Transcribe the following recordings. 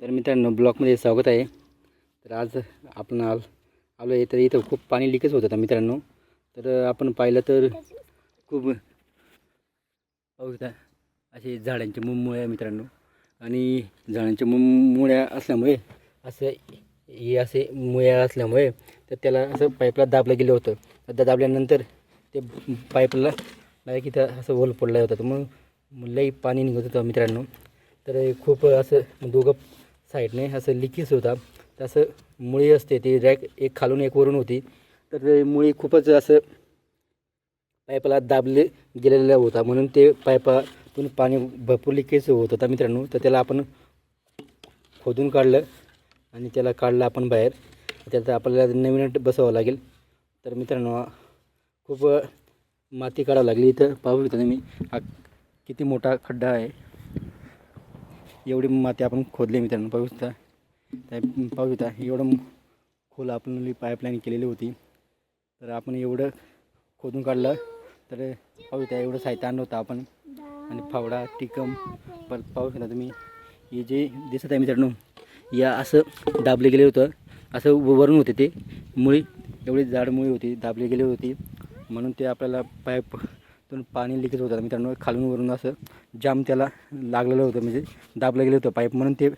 तर मित्रांनो ब्लॉकमध्ये स्वागत आहे. तर आज आपण आल आलो आहे तर इथं खूप पाणी लिकेज होत होतं मित्रांनो. तर आपण पाहिलं तर खूप पाहू शकता असे झाडांचे मुमुळे आहे मित्रांनो. आणि झाडांच्या मुम मुळ्या असल्यामुळे असं हे असे मुळ्या असल्यामुळे तर त्याला असं पाईपला दाबलं गेलं होतं. तर दाबल्यानंतर ते पाईपला डायरेक्ट इथं असं ओल पडला होता. तर मग लई पाणी निघत होतं मित्रांनो. तर खूप असं दोघं साईडने असं लिकेज होता. तर असं मुळी असते ती रॅक एक खालून एक वरून होती. तर ते मुळी खूपच असं पाईपला दाबले गेलेला होता. म्हणून ते पाईपातून पाणी भरपूर लिकेज होत होता मित्रांनो. तर त्याला आपण खोदून काढलं आणि त्याला काढलं आपण बाहेर. त्यात आपल्याला नवीन बसावं लागेल. तर मित्रांनो खूप माती काढावं लागली इथं. पाहू शकता तुम्ही हा किती मोठा खड्डा आहे. एवढी माती आपण खोदली मित्रांनो. पाहू शकता. त्या पाहू शकता. एवढं खोल आपण पाईपलाईन केलेली होती. तर आपण एवढं खोदून काढलं. तर पाहू शकता एवढं साहित्य आणलं होतं आपण. आणि फावडा टिकम परत पाहू शकता तुम्ही. हे जे दिसत आहे मित्रांनो या असं दाबले गेले होतं. असं वरून होते ते. मुळी एवढी जाड मुळी होती दाबली गेली होती. म्हणून ते आपल्याला तर पाणी लिकेज होतं. मित्रांनो खालून वरून असं जाम त्याला लागलेलं होतं. म्हणजे दाबलं गेलं होतं पाईप म्हणून ते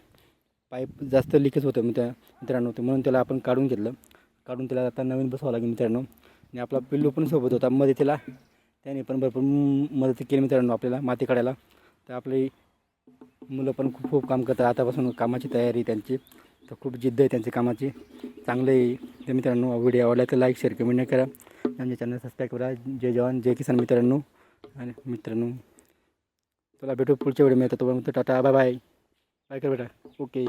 पाईप जास्त लिकेज होतं. मित्र मित्रांनो ते म्हणून त्याला आपण काढून घेतलं. काढून त्याला आता नवीन बसवावं लागेल मित्रांनो. आणि आपला पिल्लू पण सोबत होता. मध्ये त्याला त्याने पण भरपूर मदत केली मित्रांनो आपल्याला माती काढायला. तर आपली मुलं पण खूप खूप काम करतात. आतापासून कामाची तयारी त्यांची. तर खूप जिद्द आहे त्यांची कामाची. चांगलं आहे. तर मित्रांनो व्हिडिओ आवडला तर लाईक शेअर कमेंट करा. आमच्या चॅनल सबस्क्राईब करा. जय जवान जय किसान मित्रांनो. आणि मित्रांनो चला भेटू पुढच्या व्हिडिओ मिळतात तोपर्यंत टाटा बाय बाय बाय कर बेटा. ओके